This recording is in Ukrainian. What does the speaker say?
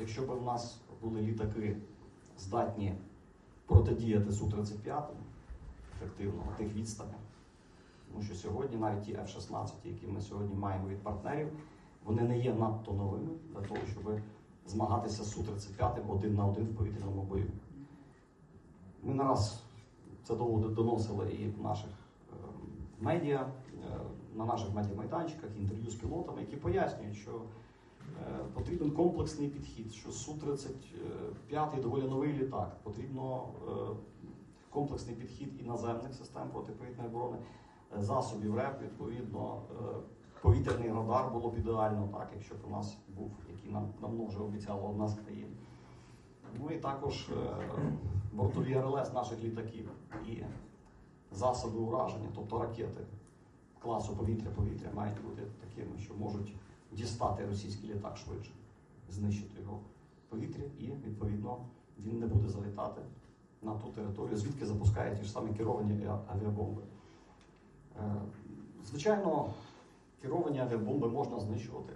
якщо б в нас були літаки здатні протидіяти Су-35 ефективно на тих відстанях, тому що сьогодні навіть ті F-16, які ми сьогодні маємо від партнерів, вони не є надто новими для того, щоб змагатися з Су-35 один на один в повітряному бою. Ми не раз це довго доносили і в наших е, медіа, е, на наших медіамайданчиках, інтерв'ю з пілотами, які пояснюють, що потрібен комплексний підхід, що Су-35 доволі новий літак, потрібно е, комплексний підхід і наземних систем протиповітряної оборони, е, засобів РЕП, відповідно, е, повітряний радар було б ідеально, так, якщо б у нас був, який нам давно вже обіцяла одна з країн. Ну і також е, бортові РЛС наших літаків і засоби ураження, тобто ракети класу повітря-повітря, мають бути такими, що можуть дістати російський літак швидше, знищити його в повітрі, і відповідно він не буде залітати на ту територію, звідки запускають ті ж самі керовані авіабомби. Е, Звичайно, керовані авіабомби можна знищувати